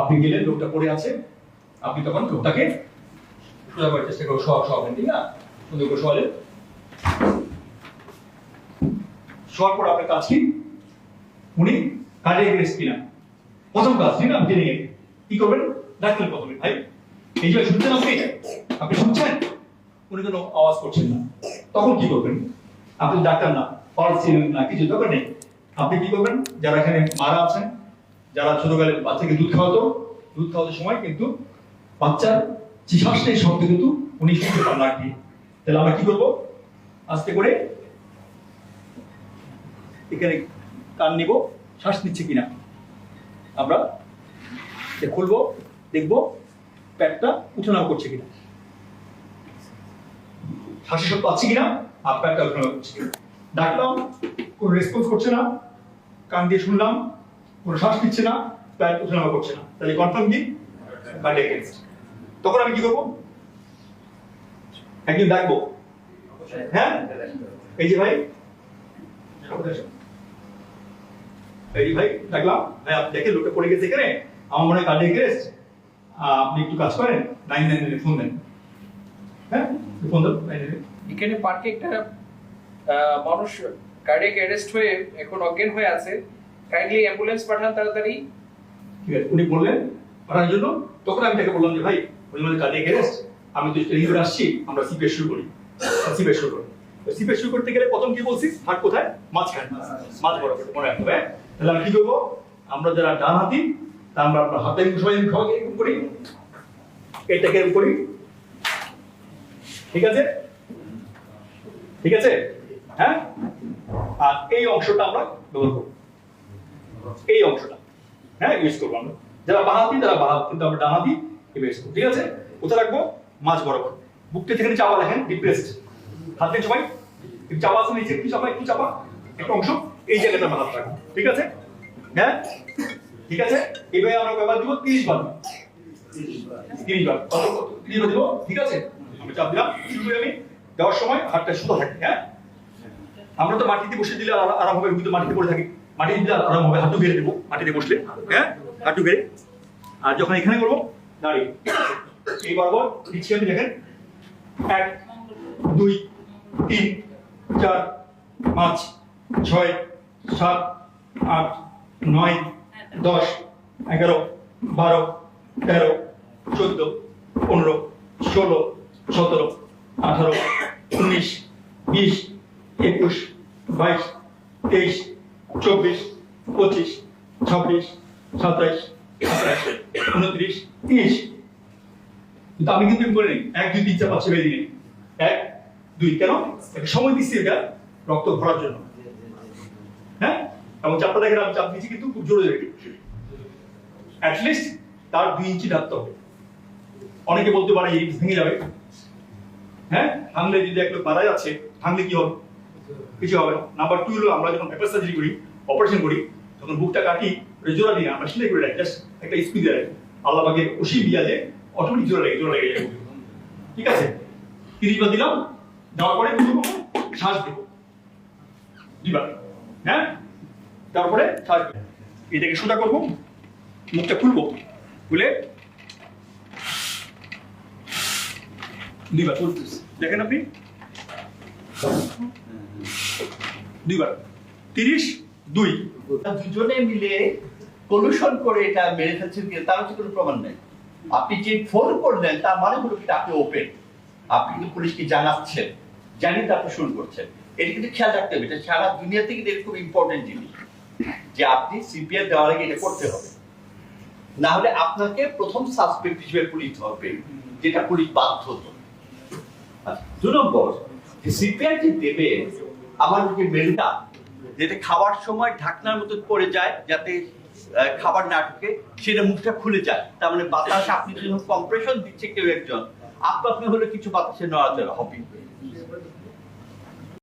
আপনি গেলেন, লোকটা পড়ে আছে। আপনি তখন লোকটাকে সোজা করার চেষ্টা করো শোয়া শোয়াবেন ঠিক না? সুন্দর করে শোয়ালেন শোয়ার পর আপনার কাজ কি? উনি কার্ডিয়াক রেস্ট কিনা? প্রথম কাজ, ঠিক না? জেনে কি করবেন? ডাক্তার প্রথমে, ভাই। এই যে শুনছেন আপনি? আপনি শুনছেন? উনি কোনো আওয়াজ করছেন না। তখন কি করবেন? আপনি ডাক্তার না পালস ছিলেন না, কিছু দরকার নেই। আপনি কি করবেন? যারা এখানে মারা আছেন যারা ছোটবেলায় বাচ্চাকে দুধ খাওয়াতো, দুধ খাওয়াতে সময় কিন্তু বাচ্চার শ্বাসের শব্দ কিন্তু উনি শুনতে পান না আর কি। তাহলে আমরা কি করব? আস্তে করে এখানে কান নিব, শ্বাস নিচ্ছে কিনা। আমরা খুলবো, দেখব পেটটা উঠানামা করছে কিনা। শ্বাসের শব্দ পাচ্ছি কিনা? আর পেটটা উঠানামা করছে কিনা। ডাকলাম, কোনো রেসপন্স করছে না। কান দিয়ে শুনলাম কোনো শ্বাস নিচ্ছে না পেট উঠানামা করছে না। তাহলে কনফার্ম কি? অ্যারেস্ট তখন আমি কি করব? একদিন ডাকবো হ্যাঁ? এই যে ভাই। এই ভাই ভাই, আপনি দেখেন, লোকটা পড়ে গেছে এখানে। আমার মনে হয় কার্ডিয়াক অ্যারেস্ট আপনি একটু কাজ করেন। নাইন নাইন ফোন দেন। হ্যাঁ? ফোন দেন এখানে পার্কে একটা মানুষ কার্ডিয়াক অ্যারেস্ট হয়ে এখন অজ্ঞান হয়ে আছে। কাইন্ডলি অ্যাম্বুলেন্স পাঠান তাড়াতাড়ি। ঠিক আছে উনি বললেন পাঠানোর জন্য? তখন আমি তাকে বললাম যে, ভাই উনি মানে কার্ডিয়াক অ্যারেস্ট আমি তো ট্রেনিং করে আসছি, আমরা সিপিএস শুরু করি। সিপিএস শুরু করি। সিপিএস শুরু করতে গেলে প্রথম কি বলছিস? হাট কোথায়? মাঝখানে। মাঝ বরাবর, মনে রাখতে হবে হ্যাঁ? তাহলে আমি কি করব? আমরা যারা ডান হাতি, তা আমরা আপনার হাতে সবাই খাওয়া এরকম করি। এটাকে এরকম করি। ঠিক আছে? ঠিক আছে? হ্যাঁ? আর এই অংশটা আমরা ব্যবহার করব। এই অংশটা হ্যাঁ ইউজ করব আমরা। যারা বাহাতি, তারা বাহাত, কিন্তু আমরা ডানাতি ইউজ করব, ঠিক আছে? কোথায় রাখব? মাঝ বরাবর। বুকটা যেখানে চাপা, দেখেন ডিপ্রেসড হাত দিয়ে সবাই চাপা আছে নিচে, একটু চাপা একটু চাপা, একটা অংশ, এই জায়গাটা আমরা হাত রাখব, ঠিক আছে? হ্যাঁ? ঠিক আছে? এবারে আমরা ব্যবহার দিব তিরিশ বার। তিরিশ বার। কত? কত? দিব? ঠিক আছে? আমি চাপ দিলাম আমি। দেওয়ার সময় হাতটা সুতো থাকে হ্যাঁ? আমরা তো মাটিতে বসে দিলে আর- আরাম হবে মাটিতে পড়ে থাকি। মাটিতে দিলে আরাম হবে হাঁটু গেড়ে দেবো, মাটিতে বসলে হ্যাঁ? হাঁটু গেড়ে আর যখন এখানে করব, দাঁড়িয়ে। এই বরাবর দিচ্ছি আমি, দেখেন। এক, দুই, তিন, চার, পাঁচ, ছয়, সাত, আট, নয়, দশ, এগারো, বারো, তেরো, চোদ্দ, পনেরো, ষোলো, সতেরো, আঠারো, উনিশ, বিশ, একুশ, বাইশ, তেইশ চব্বিশ, পঁচিশ, ছাব্বিশ, সাতাইশ, আঠাশ, উনত্রিশ, তিরিশ। কিন্তু আমি কিন্তু এক, দুই, তিন, চার এক, দুই, কেন? একটা সময় দিচ্ছি এটা রক্ত ভরার জন্য। হ্যাঁ? এবং চাপটা দেখেন আমি চাপ দিচ্ছি কিন্তু খুব জোরে জোরে। অ্যাটলিস্ট তার দুই ইঞ্চি ঢাকতে হবে। অনেকে বলতে পারে এই ভেঙে যাবে। হ্যাঁ? ভাঙলে যদি এক লোক মারা যাচ্ছে ভাঙলে কি হবে? কিছু হবে না। নাম্বার টু হলো আমরা যখন পেপার সার্জারি করি অপারেশন করি, তখন বুকটা কাটি জোড়া দিই আমরা সেলাই করে রাখি। জাস্ট একটা স্পিড দিয়ে রাখি। আল্লাহ অসীম দিয়া যে অটোমেটিক জোড়া লাগে, জোড়া লেগে যাবে ঠিক আছে? তিরিশ বার দিলাম, দেওয়ার পরে শ্বাস দেব দিবা হ্যাঁ? তারপরে শ্বাস দেব এটাকে সোজা করব, মুখটা খুলবো, খুলে দুইবার। দেখেন আপনি? দুইবার। তিরিশ দুই। দুজনে মিলে কলুশন করে এটা মেরে ফেলছেন কিনা তার হচ্ছে কোনো প্রমাণ নেই। আপনি যে ফোন করলেন তার মানে হলো কি আপনি ওপেন আপনি কিন্তু পুলিশকে জানাচ্ছেন জানিয়ে তারপর শুরু করছেন। এটা কিন্তু খেয়াল রাখতে হবে এটা সারা দুনিয়াতে কিন্তু খুব ইম্পর্টেন্ট জিনিস। যে আপনি সিপিআর দেওয়ার আগে এটা করতে হবে। না হলে আপনাকে প্রথম সাসপেক্ট হিসেবে পুলিশ ধরবে যেটা পুলিশ বাধ্য আচ্ছা, দু নম্বর সিপিআর যে দেবে আমার যে মেলটা, যেটা খাওয়ার সময় ঢাকনার মতো পড়ে যায়, যাতে খাবার না ঢুকে, সেটা মুখটা খুলে যায়। তার মানে বাতাস, আপনি যখন কম্প্রেশন দিচ্ছে কেউ একজন, আপনি আপনি হলে কিছু বাতাসে নড়াচড়া হবে।